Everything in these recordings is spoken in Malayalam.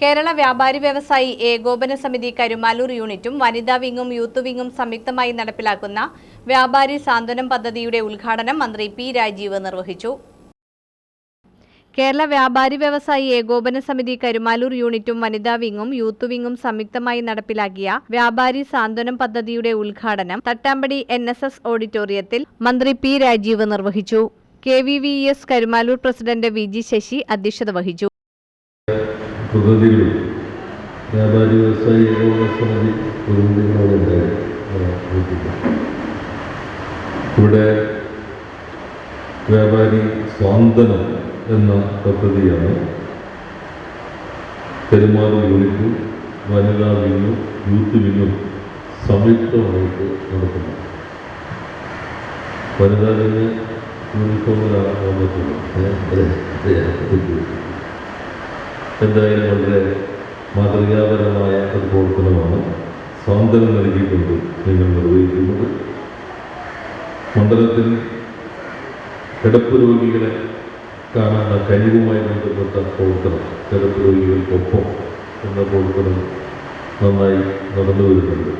കേരള വ്യാപാരി വ്യവസായി ഏകോപന സമിതി കരുമാലൂർ യൂണിറ്റും വനിതാ വിങ്ങും യൂത്ത് വിങ്ങും സംയുക്തമായി നടപ്പിലാക്കുന്ന വ്യാപാരി സാന്ത്വനം പദ്ധതിയുടെ ഉദ്ഘാടനം മന്ത്രി പി രാജീവ് നിർവഹിച്ചു. കേരള വ്യാപാരി വ്യവസായി ഏകോപന സമിതി കരുമാലൂർ യൂണിറ്റും വനിതാ വിങ്ങും യൂത്ത് വിങ്ങും സംയുക്തമായി നടപ്പിലാക്കിയ വ്യാപാരി സാന്ത്വനം പദ്ധതിയുടെ ഉദ്ഘാടനം തട്ടാമ്പടി എൻ ഓഡിറ്റോറിയത്തിൽ മന്ത്രി പി രാജീവ് നിർവഹിച്ചു. K Karumalloor president V Sasi അധ്യക്ഷത വഹിച്ചു. പ്രതിനിധികളും വ്യാപാരി വ്യവസായി ഏകോപന സമിതി പ്രതിനിധികളുടെ ഇവിടെ വ്യാപാരി സ്വാന്തനം എന്ന പദ്ധതിയാണ് പെരുമാറി യൂണിറ്റും വനിതാ വിങ്ങും യൂത്ത് വിങ്ങും സംയുക്തമായിട്ട് നടത്തുന്നത് വനിതാ വിങ് യൂണിഫോമിലാണ് പോകാൻ എന്തായാലും വളരെ മാതൃകാപരമായ ഒരു പ്രവർത്തനമാണ് സ്വാതന്ത്ര്യം നൽകിക്കൊണ്ട് നിങ്ങൾ നിർവഹിക്കുന്നത്. മണ്ഡലത്തിൽ കിടപ്പ് രോഗികളെ കാണുന്ന കഴിവുമായി ബന്ധപ്പെട്ട പ്രവർത്തനം കിടപ്പ് രോഗികൾക്കൊപ്പം എന്ന പ്രവർത്തനം നന്നായി നടന്നു വരുന്നുണ്ട്.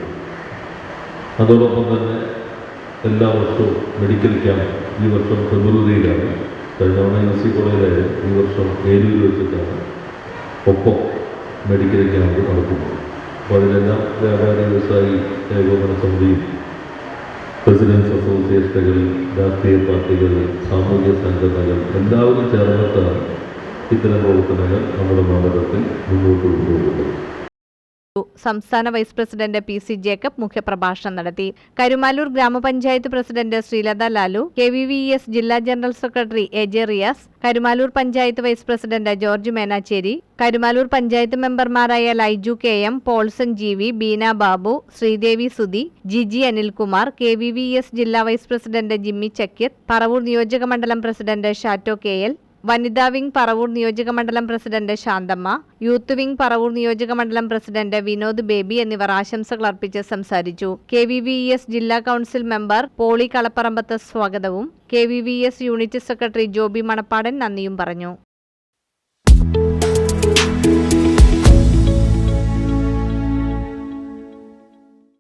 അതോടൊപ്പം തന്നെ എല്ലാ വർഷവും മെഡിക്കൽ ക്യാമ്പ് ഈ വർഷം ഫെബ്രുവരിയിലാണ്. കഴിഞ്ഞ തവണ എൻ സി കോളേജിലായാലും ഈ വർഷം ഏലൂരിൽ വെച്ചിട്ടാണ് ഒപ്പം മെഡിക്കൽ ക്യാമ്പ് നടത്തുന്നത് അപ്പോൾ അതിലെല്ലാം വ്യാപാരി വ്യവസായി ഏകോപന സമിതിയും പ്രസിഡൻസ് അസോസിയേഷനുകൾ രാഷ്ട്രീയ പാർട്ടികൾ സാമൂഹ്യ സംഘടനകൾ എല്ലാവരും ചേർന്നിട്ടാണ് ഇത്തരം പ്രവർത്തനങ്ങൾ നമ്മുടെ മണ്ഡലത്തിൽ മുന്നോട്ട് കൊണ്ടുപോകുന്നത്. സംസ്ഥാന vice president P C Jacob മുഖ്യപ്രഭാഷണം നടത്തി. Karumalloor gramapanchayat president Sreelatha Lalu K V V S ജില്ലാ general secretary A J Riyas Karumalloor panchayat vice president George Menachery Karumalloor panchayat മെമ്പർമാരായ Laiju K M Polson G V Beena Babu Sreedevi Sudhi G G Anilkumar K V V S ജില്ലാ വൈസ് പ്രസിഡന്റ് ജിമ്മി ചക്കിയത്ത് പറവൂർ നിയോജക മണ്ഡലം പ്രസിഡന്റ് ഷാറ്റോ കെ എൽ വനിതാ വിംഗ് പറവൂർ നിയോജക മണ്ഡലം president Shanthamma youth wing Paravur നിയോജക മണ്ഡലം പ്രസിഡന്റ് വിനോദ് ബേബി എന്നിവർ ആശംസകൾ അർപ്പിച്ച് സംസാരിച്ചു. കെ വി വി എസ് ജില്ലാ കൌൺസിൽ മെമ്പർ പോളി കളപ്പറമ്പത്ത് സ്വാഗതവും K V V S unit secretary Joby Manappadan നന്ദിയും പറഞ്ഞു.